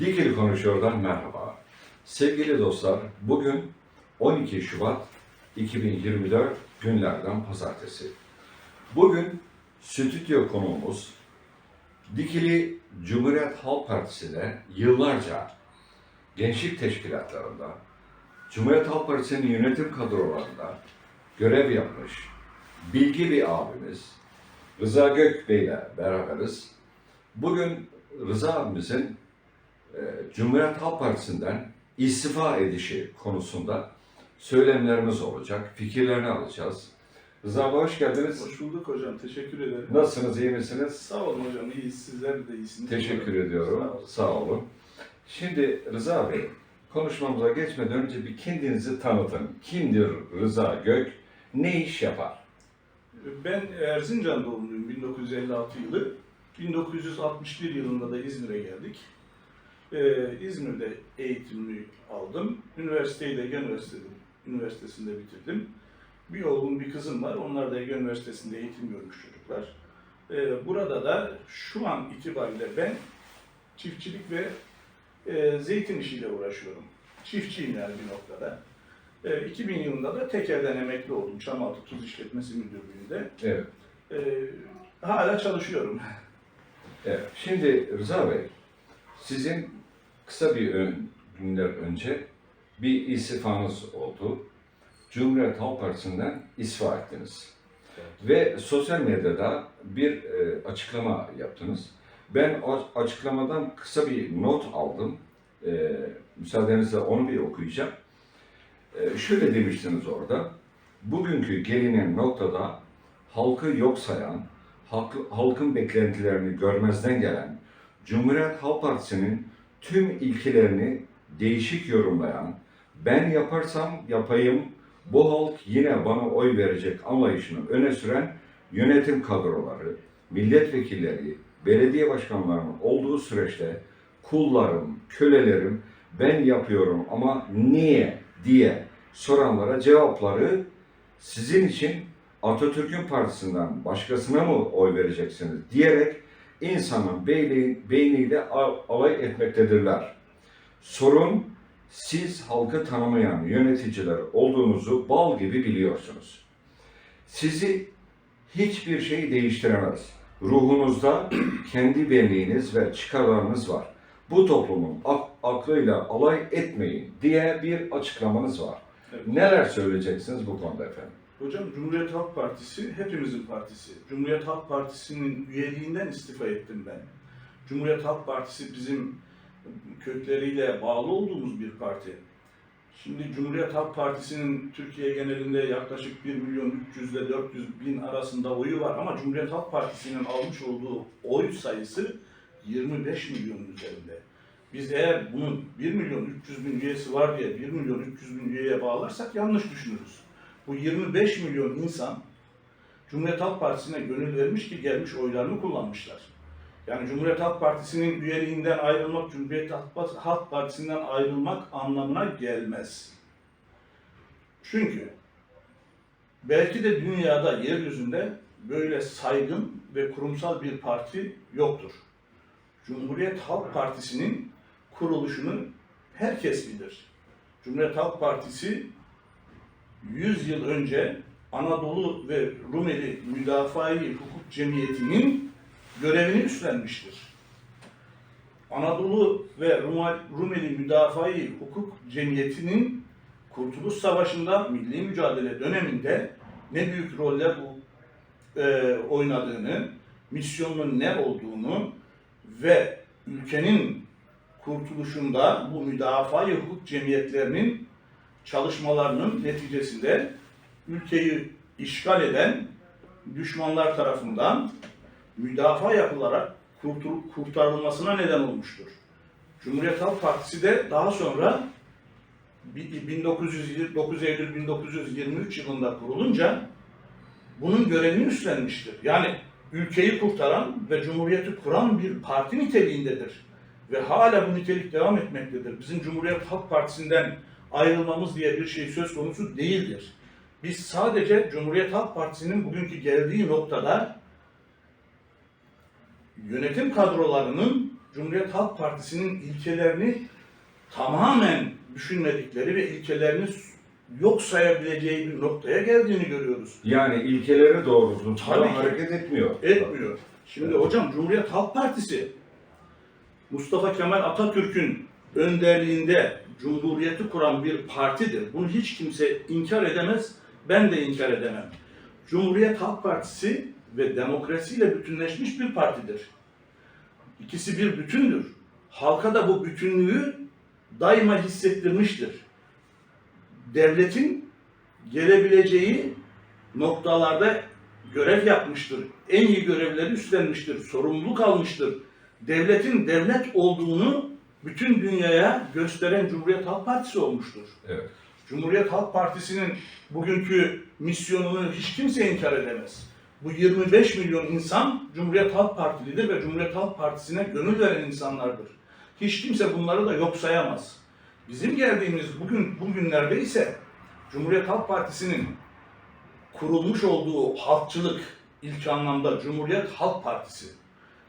Dikili Konuşuyor'dan merhaba. Sevgili dostlar, bugün 12 Şubat 2024 günlerden pazartesi. Bugün stüdyo konuğumuz Dikili Cumhuriyet Halk Partisi'de yıllarca gençlik teşkilatlarında, Cumhuriyet Halk Partisi'nin yönetim kadrolarında görev yapmış bilgi bir abimiz Rıza Gök Bey ile beraberiz. Bugün Rıza abimizin Cumhuriyet Halk Partisi'nden istifa edişi konusunda söylemlerimiz olacak, fikirlerini alacağız. Rıza abi hoş geldiniz. Hoş bulduk hocam. Teşekkür ederim. Nasılsınız, iyi misiniz? Sağ olun hocam. İyiyiz. Sizler de iyisiniz. Teşekkür Umarım. ediyorum. Sağ olun. Sağ olun. Şimdi Rıza Bey, konuşmamıza geçmeden önce bir kendinizi tanıtın. Kimdir Rıza Gök? Ne iş yapar? Ben Erzincan doğumluyum 1956 yılı. 1961 yılında da İzmir'e geldik. Ee, İzmir'de eğitimimi aldım. Üniversiteyi de Ege Üniversitesi, Üniversitesi'nde bitirdim. Bir oğlum, bir kızım var. Onlar da Ege Üniversitesi'nde eğitim görmüş çocuklar. Ee, burada da şu an itibariyle ben çiftçilik ve e, zeytin işiyle uğraşıyorum. Çiftçiyim yani bir noktada. E, 2000 yılında da tekelden emekli oldum. Çamaltı Tuz İşletmesi Müdürlüğü'nde. Evet. E, hala çalışıyorum. Evet. Şimdi Rıza Bey, sizin kısa bir ön, günler önce bir istifanız oldu. Cumhuriyet Halk Partisi'nden istifa ettiniz. Ve sosyal medyada bir e, açıklama yaptınız. Ben o açıklamadan kısa bir not aldım. E, müsaadenizle onu bir okuyacağım. E, şöyle demiştiniz orada. Bugünkü gelinen noktada halkı yok sayan, halk- halkın beklentilerini görmezden gelen, Cumhuriyet Halk Partisi'nin tüm ilkelerini değişik yorumlayan, ben yaparsam yapayım, bu halk yine bana oy verecek anlayışını öne süren yönetim kadroları, milletvekilleri, belediye başkanlarının olduğu süreçte kullarım, kölelerim ben yapıyorum ama niye diye soranlara cevapları sizin için Atatürk'ün partisinden başkasına mı oy vereceksiniz diyerek insanın beyni, beyniyle al- alay etmektedirler. Sorun siz halkı tanımayan yöneticiler olduğunuzu bal gibi biliyorsunuz. Sizi hiçbir şey değiştiremez. Ruhunuzda kendi benliğiniz ve çıkarlarınız var. Bu toplumun ak- aklıyla alay etmeyin diye bir açıklamanız var. Evet. Neler söyleyeceksiniz bu konuda efendim? Hocam Cumhuriyet Halk Partisi hepimizin partisi. Cumhuriyet Halk Partisi'nin üyeliğinden istifa ettim ben. Cumhuriyet Halk Partisi bizim kökleriyle bağlı olduğumuz bir parti. Şimdi Cumhuriyet Halk Partisi'nin Türkiye genelinde yaklaşık 1 milyon 300 ile 400 bin arasında oyu var ama Cumhuriyet Halk Partisi'nin almış olduğu oy sayısı 25 milyonun üzerinde. Biz eğer bunun 1 milyon 300 bin üyesi var diye 1 milyon 300 bin üyeye bağlarsak yanlış düşünürüz. Bu 25 milyon insan Cumhuriyet Halk Partisi'ne gönül vermiş ki gelmiş oylarını kullanmışlar. Yani Cumhuriyet Halk Partisi'nin üyeliğinden ayrılmak, Cumhuriyet Halk- Partisi'nden ayrılmak anlamına gelmez. Çünkü belki de dünyada, yeryüzünde böyle saygın ve kurumsal bir parti yoktur. Cumhuriyet Halk Partisi'nin kuruluşunu herkes bilir. Cumhuriyet Halk Partisi 100 yıl önce Anadolu ve Rumeli Müdafaa-i Hukuk Cemiyeti'nin görevini üstlenmiştir. Anadolu ve Rumeli Müdafaa-i Hukuk Cemiyeti'nin Kurtuluş Savaşı'nda milli mücadele döneminde ne büyük roller e, oynadığını, misyonunun ne olduğunu ve ülkenin kurtuluşunda bu müdafaa-i hukuk cemiyetlerinin çalışmalarının neticesinde ülkeyi işgal eden düşmanlar tarafından müdafaa yapılarak kurtarılmasına neden olmuştur. Cumhuriyet Halk Partisi de daha sonra bi- 1900 9 Eylül 1923 yılında kurulunca bunun görevini üstlenmiştir. Yani ülkeyi kurtaran ve cumhuriyeti kuran bir parti niteliğindedir. Ve hala bu nitelik devam etmektedir. Bizim Cumhuriyet Halk Partisi'nden ayrılmamız diye bir şey söz konusu değildir. Biz sadece Cumhuriyet Halk Partisi'nin bugünkü geldiği noktada yönetim kadrolarının Cumhuriyet Halk Partisi'nin ilkelerini tamamen düşünmedikleri ve ilkelerini yok sayabileceği bir noktaya geldiğini görüyoruz. Yani ilkeleri doğrultusunda hareket etmiyor. Etmiyor. Şimdi Evet. hocam Cumhuriyet Halk Partisi Mustafa Kemal Atatürk'ün önderliğinde Cumhuriyeti kuran bir partidir. Bunu hiç kimse inkar edemez. Ben de inkar edemem. Cumhuriyet Halk Partisi ve demokrasiyle bütünleşmiş bir partidir. İkisi bir bütündür. Halka da bu bütünlüğü daima hissettirmiştir. Devletin gelebileceği noktalarda görev yapmıştır. En iyi görevleri üstlenmiştir. Sorumluluk almıştır. Devletin devlet olduğunu bütün dünyaya gösteren Cumhuriyet Halk Partisi olmuştur. Evet. Cumhuriyet Halk Partisi'nin bugünkü misyonunu hiç kimse inkar edemez. Bu 25 milyon insan Cumhuriyet Halk Partilidir ve Cumhuriyet Halk Partisi'ne gönül veren insanlardır. Hiç kimse bunları da yok sayamaz. Bizim geldiğimiz bugün bugünlerde ise Cumhuriyet Halk Partisi'nin kurulmuş olduğu halkçılık ilk anlamda Cumhuriyet Halk Partisi.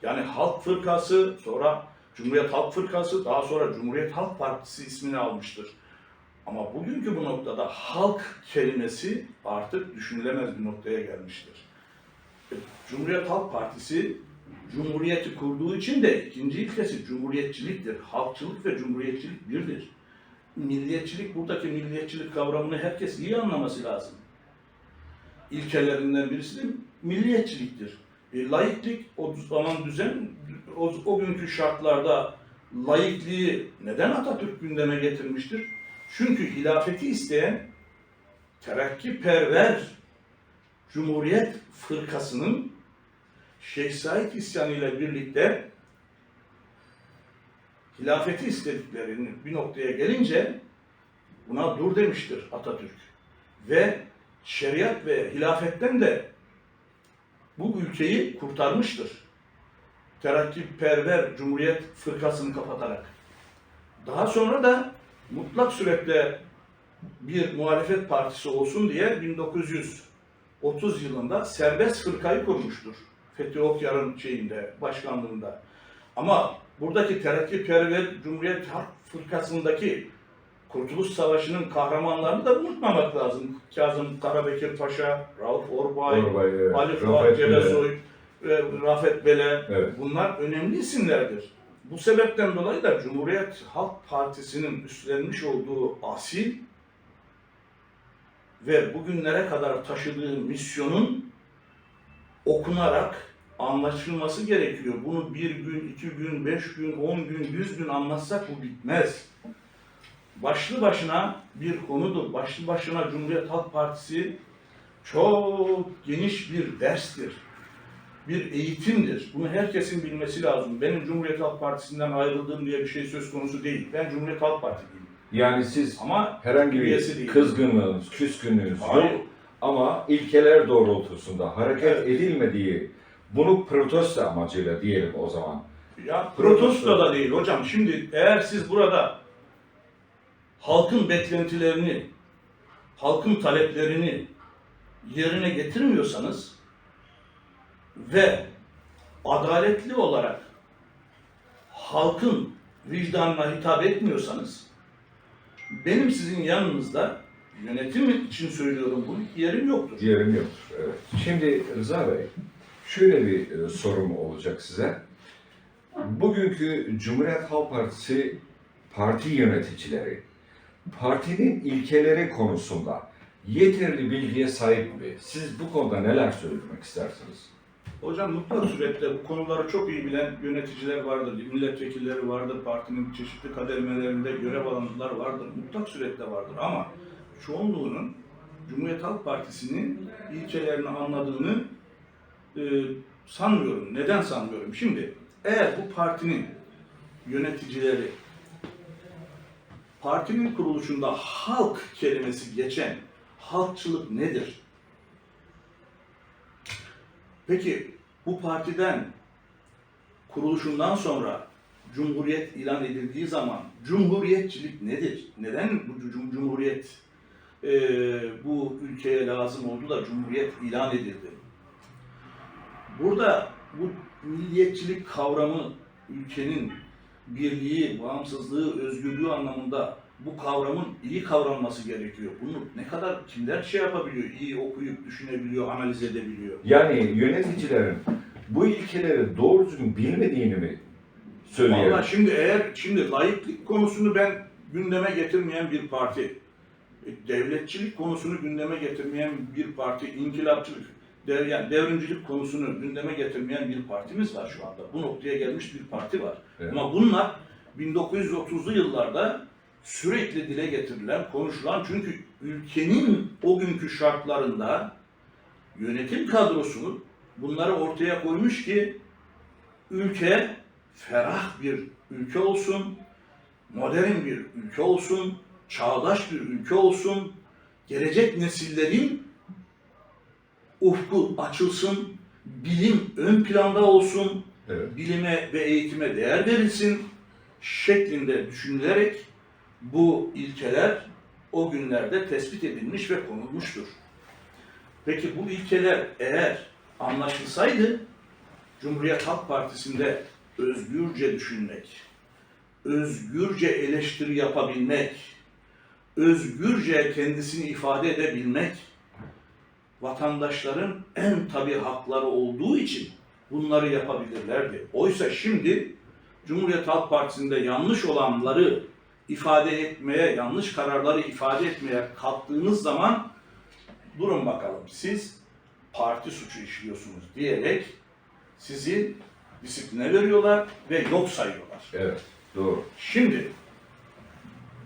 Yani Halk Fırkası, sonra Cumhuriyet Halk Fırkası, daha sonra Cumhuriyet Halk Partisi ismini almıştır. Ama bugünkü bu noktada halk kelimesi artık düşünülemez bir noktaya gelmiştir. E, Cumhuriyet Halk Partisi Cumhuriyeti kurduğu için de ikinci ilkesi cumhuriyetçiliktir. Halkçılık ve cumhuriyetçilik birdir. Milliyetçilik, buradaki milliyetçilik kavramını herkes iyi anlaması lazım. İlkelerinden birisi de milliyetçiliktir. E, laiklik o zaman düzen, o, o günkü şartlarda laikliği neden Atatürk gündeme getirmiştir? Çünkü hilafeti isteyen terakkiperver Cumhuriyet fırkasının Şeyh Said isyanı ile birlikte hilafeti istediklerini bir noktaya gelince buna dur demiştir Atatürk. Ve şeriat ve hilafetten de bu ülkeyi kurtarmıştır. Terakkiperver Cumhuriyet fırkasını kapatarak. Daha sonra da mutlak surette bir muhalefet partisi olsun diye 1930 yılında serbest fırkayı kurmuştur. Fethi Okyar'ın şeyinde, başkanlığında. Ama buradaki terakkiperver Cumhuriyet Halk Fırkası'ndaki Kurtuluş Savaşı'nın kahramanlarını da unutmamak lazım. Kazım Karabekir Paşa, Rauf Orbay, Orbay, evet. Ali Fuat Bele. Ve Rafet Bele Evet. bunlar önemli isimlerdir. Bu sebepten dolayı da Cumhuriyet Halk Partisi'nin üstlenmiş olduğu asil ve bugünlere kadar taşıdığı misyonun okunarak anlaşılması gerekiyor. Bunu bir gün, iki gün, beş gün, on gün, yüz gün anlatsak bu bitmez. Başlı başına bir konudur. Başlı başına Cumhuriyet Halk Partisi çok geniş bir derstir. Bir eğitimdir. Bunu herkesin bilmesi lazım. Benim Cumhuriyet Halk Partisi'nden ayrıldığım diye bir şey söz konusu değil. Ben Cumhuriyet Halk Partiliyim. Yani siz Ama herhangi bir kızgınlığınız, küskünlüğünüz Hayır. yok. Ama ilkeler doğrultusunda hareket Evet. edilmediği, bunu protesto amacıyla diyelim o zaman. Ya protesto da değil hocam. Şimdi eğer siz burada halkın beklentilerini, halkın taleplerini yerine getirmiyorsanız ve adaletli olarak halkın vicdanına hitap etmiyorsanız benim sizin yanınızda yönetim için söylüyorum bunu yerim yoktur. Diyelim yoktur. Evet. Şimdi Rıza Bey, şöyle bir e, sorum olacak size. Bugünkü Cumhuriyet Halk Partisi parti yöneticileri, partinin ilkeleri konusunda yeterli bilgiye sahip mi? Siz bu konuda neler söylemek istersiniz? Hocam mutlak surette bu konuları çok iyi bilen yöneticiler vardır, milletvekilleri vardır, partinin çeşitli kademelerinde görev alanlar vardır, mutlak surette vardır ama çoğunluğunun Cumhuriyet Halk Partisi'nin ilkelerini anladığını e, sanmıyorum. Neden sanmıyorum? Şimdi eğer bu partinin yöneticileri partinin kuruluşunda halk kelimesi geçen halkçılık nedir? Peki bu partiden kuruluşundan sonra Cumhuriyet ilan edildiği zaman Cumhuriyetçilik nedir? Neden bu cum- Cumhuriyet e, bu ülkeye lazım oldu da Cumhuriyet ilan edildi? Burada bu milliyetçilik kavramı ülkenin birliği, bağımsızlığı, özgürlüğü anlamında bu kavramın iyi kavranması gerekiyor. Bunu ne kadar kimler şey yapabiliyor, iyi okuyup düşünebiliyor, analiz edebiliyor. Yani yöneticilerin bu ilkeleri doğru düzgün bilmediğini mi söyleyelim? Valla şimdi eğer şimdi laiklik konusunu ben gündeme getirmeyen bir parti, e, devletçilik konusunu gündeme getirmeyen bir parti, inkılapçılık, dev, yani devrimcilik konusunu gündeme getirmeyen bir partimiz var şu anda. Bu noktaya gelmiş bir parti var. Evet. Ama bunlar 1930'lu yıllarda sürekli dile getirilen, konuşulan çünkü ülkenin o günkü şartlarında yönetim kadrosu bunları ortaya koymuş ki ülke ferah bir ülke olsun, modern bir ülke olsun, çağdaş bir ülke olsun, gelecek nesillerin ufku açılsın, bilim ön planda olsun, Evet. bilime ve eğitime değer verilsin şeklinde düşünülerek bu ilkeler o günlerde tespit edilmiş ve konulmuştur. Peki bu ilkeler eğer anlaşılsaydı Cumhuriyet Halk Partisi'nde özgürce düşünmek, özgürce eleştiri yapabilmek, özgürce kendisini ifade edebilmek vatandaşların en tabi hakları olduğu için bunları yapabilirlerdi. Oysa şimdi Cumhuriyet Halk Partisi'nde yanlış olanları ifade etmeye, yanlış kararları ifade etmeye kalktığınız zaman durun bakalım siz parti suçu işliyorsunuz diyerek sizi disipline veriyorlar ve yok sayıyorlar. Evet. Doğru. Şimdi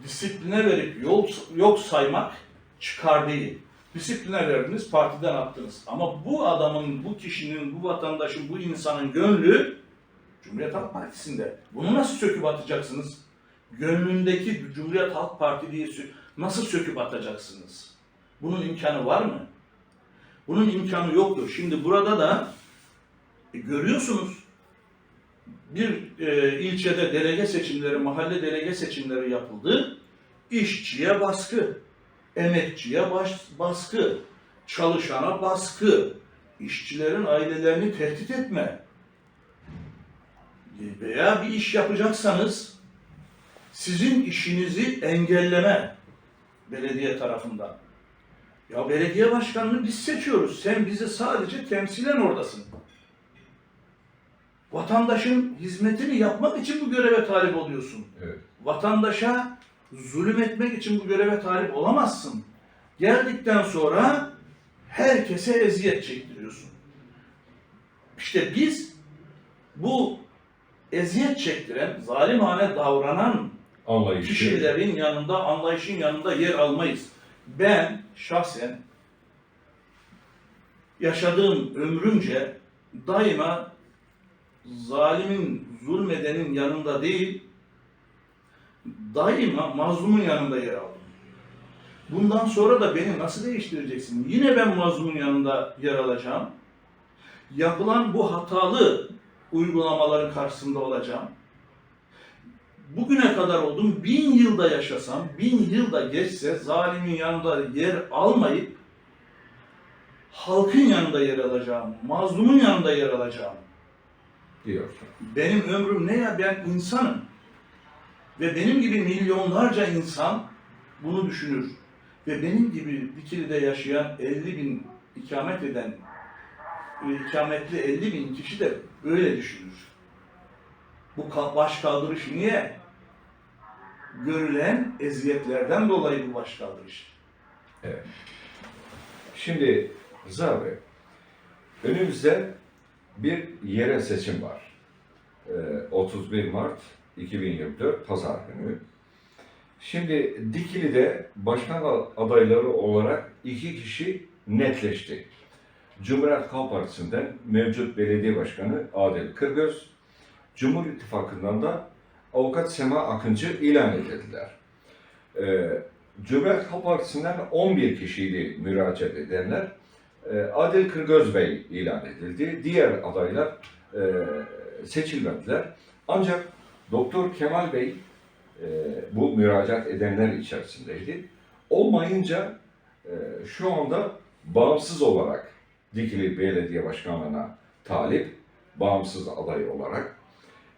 disipline verip yol, yok saymak çıkar değil. Disipline verdiniz, partiden attınız. Ama bu adamın, bu kişinin, bu vatandaşın, bu insanın gönlü Cumhuriyet Halk Partisi'nde. Bunu nasıl söküp atacaksınız? Gönlündeki Cumhuriyet Halk Partiliği nasıl söküp atacaksınız? Bunun imkanı var mı? Bunun imkanı yoktur. Şimdi burada da e, görüyorsunuz bir e, ilçede delege seçimleri, mahalle delege seçimleri yapıldı. İşçiye baskı, emekçiye baş, baskı, çalışana baskı, işçilerin ailelerini tehdit etme. Veya bir iş yapacaksanız sizin işinizi engelleme belediye tarafından. Ya belediye başkanını biz seçiyoruz. Sen bizi sadece temsilen oradasın vatandaşın hizmetini yapmak için bu göreve talip oluyorsun. Evet. Vatandaşa zulüm etmek için bu göreve talip olamazsın. Geldikten sonra herkese eziyet çektiriyorsun. İşte biz bu eziyet çektiren, zalimane davranan Anlayışlı. kişilerin yanında, anlayışın yanında yer almayız. Ben şahsen yaşadığım ömrümce daima zalimin, zulmedenin yanında değil, daima mazlumun yanında yer aldım. Bundan sonra da beni nasıl değiştireceksin? Yine ben mazlumun yanında yer alacağım. Yapılan bu hatalı uygulamaların karşısında olacağım. Bugüne kadar oldum, bin yılda yaşasam, bin yılda geçse zalimin yanında yer almayıp halkın yanında yer alacağım, mazlumun yanında yer alacağım. diyorsun. Benim ömrüm ne ya ben insanım. Ve benim gibi milyonlarca insan bunu düşünür. Ve benim gibi Dikili'de yaşayan 50 bin ikamet eden, e, ikametli 50 bin kişi de öyle düşünür. Bu baş kaldırış niye? Görülen eziyetlerden dolayı bu baş kaldırış. Şimdi Rıza Bey, önümüzde bir yerel seçim var. Ee, 31 Mart 2024 Pazar günü. Şimdi Dikili'de başkan adayları olarak iki kişi netleşti. Cumhuriyet Halk Partisi'nden mevcut belediye başkanı Adil Kırgöz, Cumhur İttifakı'ndan da avukat Sema Akıncı ilan edildiler. Ee, Cumhuriyet Halk Partisi'nden 11 kişiydi müracaat edenler. Ee, Adil Kırgöz Bey ilan edildi. Diğer adaylar e, seçilmediler. Ancak Doktor Kemal Bey e, bu müracaat edenler içerisindeydi. Olmayınca e, şu anda bağımsız olarak Dikili Belediye Başkanlığı'na talip, bağımsız aday olarak.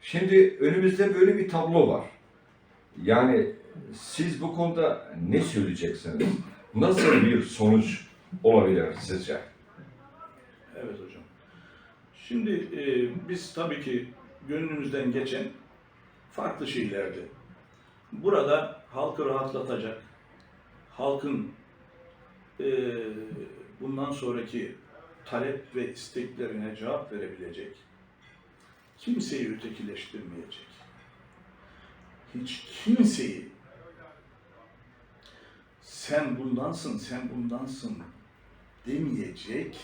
Şimdi önümüzde böyle bir tablo var. Yani siz bu konuda ne söyleyeceksiniz? Nasıl bir sonuç olabilir sizce? Evet hocam. Şimdi e, biz tabii ki gönlümüzden geçen farklı şeylerdi. Burada halkı rahatlatacak, halkın e, bundan sonraki talep ve isteklerine cevap verebilecek, kimseyi ötekileştirmeyecek, hiç kimseyi sen bundansın, sen bundansın demeyecek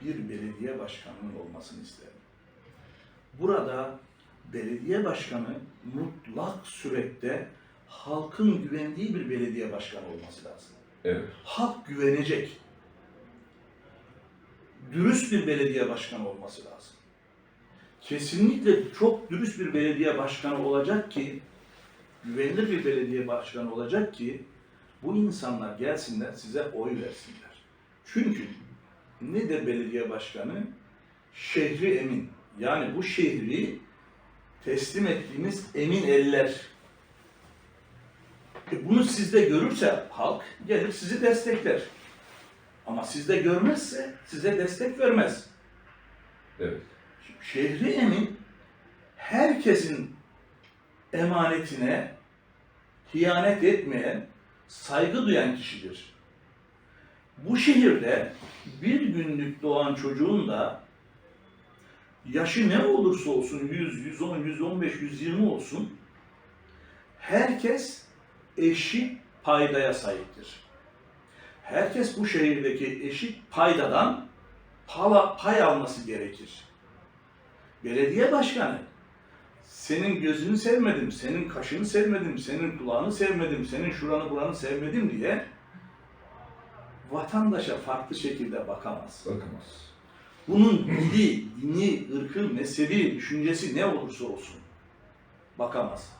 bir belediye başkanının olmasını isterim. Burada belediye başkanı mutlak surette halkın güvendiği bir belediye başkanı olması lazım. Evet. Halk güvenecek. Dürüst bir belediye başkanı olması lazım. Kesinlikle çok dürüst bir belediye başkanı olacak ki, güvenilir bir belediye başkanı olacak ki, bu insanlar gelsinler size oy versinler. Çünkü ne de belediye başkanı? Şehri emin. Yani bu şehri teslim ettiğimiz emin eller. E bunu sizde görürse halk gelir sizi destekler. Ama sizde görmezse size destek vermez. Evet. Şehri emin herkesin emanetine hiyanet etmeyen, saygı duyan kişidir. Bu şehirde bir günlük doğan çocuğun da yaşı ne olursa olsun 100, 110, 115, 120 olsun herkes eşit paydaya sahiptir. Herkes bu şehirdeki eşit paydadan pala, pay alması gerekir. Belediye başkanı senin gözünü sevmedim, senin kaşını sevmedim, senin kulağını sevmedim, senin şuranı buranı sevmedim diye vatandaşa farklı şekilde bakamaz. Bakınız. Bunun dili, dini, ırkı, mezhebi, düşüncesi ne olursa olsun bakamaz.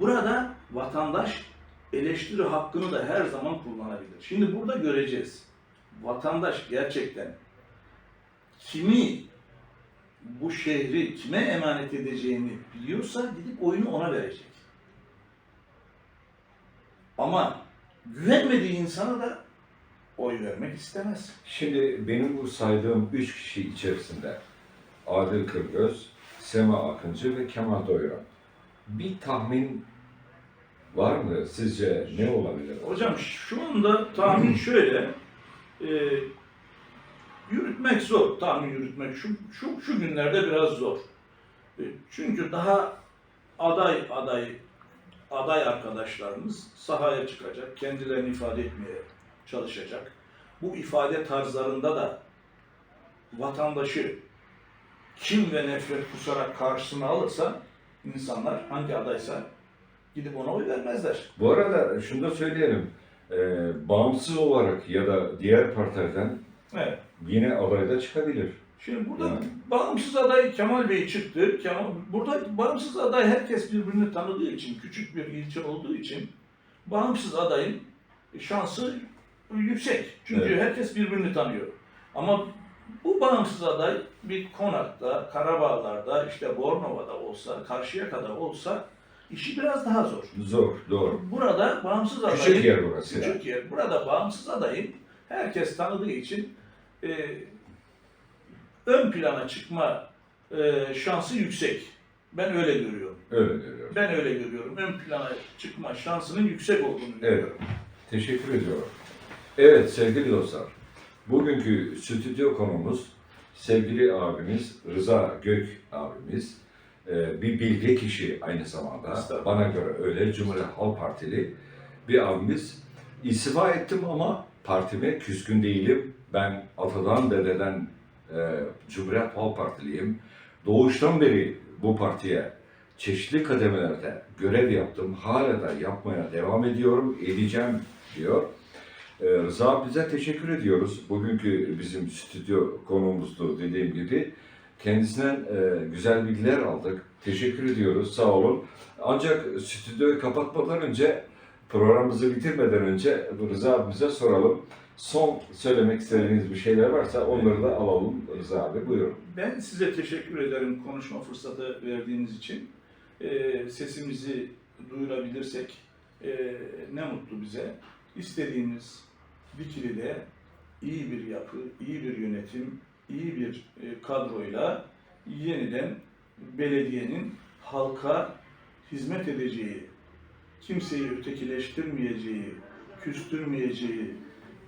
Burada vatandaş eleştiri hakkını da her zaman kullanabilir. Şimdi burada göreceğiz. Vatandaş gerçekten kimi bu şehri kime emanet edeceğini biliyorsa gidip oyunu ona verecek. Ama güvenmediği insana da oy vermek istemez. Şimdi benim bu saydığım üç kişi içerisinde Adil Kırgöz, Sema Akıncı ve Kemal Doyuran. Bir tahmin var mı? Sizce ne olabilir? Hocam şu anda tahmin şöyle, e, yürütmek zor, tahmin yürütmek şu, şu, şu günlerde biraz zor. E, çünkü daha aday aday aday arkadaşlarımız sahaya çıkacak, kendilerini ifade etmeye çalışacak. Bu ifade tarzlarında da vatandaşı kim ve nefret kusarak karşısına alırsa insanlar hangi adaysa gidip ona oy vermezler. Bu arada şunu da söyleyelim. Ee, bağımsız olarak ya da diğer partilerden Evet. yine aday da çıkabilir. Şimdi burada Yani. bağımsız aday Kemal Bey çıktı. Kemal, burada bağımsız aday herkes birbirini tanıdığı için, küçük bir ilçe olduğu için bağımsız adayın şansı yüksek. Çünkü Evet. herkes birbirini tanıyor. Ama bu bağımsız aday bir konakta, Karabağlar'da, işte Bornova'da olsa, Karşıyaka'da olsa işi biraz daha zor. Zor, doğru. Burada bağımsız adayın... Küçük yer burası. ya. Küçük yer. Burada bağımsız adayın herkes tanıdığı için e, ön plana çıkma e, şansı yüksek. Ben öyle görüyorum. Öyle diyor. Ben öyle görüyorum. Ön plana çıkma şansının yüksek olduğunu Evet. görüyorum. Teşekkür ediyorum. Evet sevgili dostlar, bugünkü stüdyo konumuz sevgili abimiz Rıza Gök abimiz. Ee, bir bilge kişi aynı zamanda. Bana göre öyle Cumhuriyet Halk Partili bir abimiz. İstifa ettim ama partime küskün değilim. Ben atadan dededen e, Cumhuriyet Halk Partiliyim. Doğuştan beri bu partiye çeşitli kademelerde görev yaptım. Hala da yapmaya devam ediyorum, edeceğim diyor. Ee, Rıza bize teşekkür ediyoruz. Bugünkü bizim stüdyo konuğumuzdu dediğim gibi. Kendisinden e, güzel bilgiler aldık. Teşekkür ediyoruz. Sağ olun. Ancak stüdyoyu kapatmadan önce programımızı bitirmeden önce Rıza abimize soralım. Son söylemek istediğiniz bir şeyler varsa onları da alalım Rıza abi. Buyurun. Ben size teşekkür ederim konuşma fırsatı verdiğiniz için. Ee, sesimizi duyurabilirsek e, ne mutlu bize. İstediğimiz Dikili'de iyi bir yapı, iyi bir yönetim, iyi bir e, kadroyla yeniden belediyenin halka hizmet edeceği, kimseyi ötekileştirmeyeceği, küstürmeyeceği,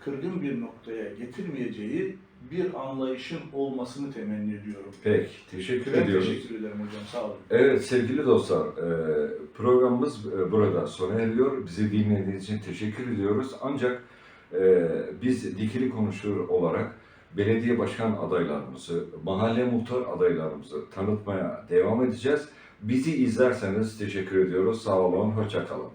kırgın bir noktaya getirmeyeceği bir anlayışın olmasını temenni ediyorum. Peki, teşekkür Ben ediyoruz. teşekkür ederim hocam, sağ olun. Evet sevgili dostlar, e, programımız e, burada sona eriyor. Bizi dinlediğiniz için teşekkür ediyoruz. Ancak e, biz Dikili Konuşur olarak belediye başkan adaylarımızı, mahalle muhtar adaylarımızı tanıtmaya devam edeceğiz. Bizi izlerseniz teşekkür ediyoruz. Sağ olun, hoşça kalın.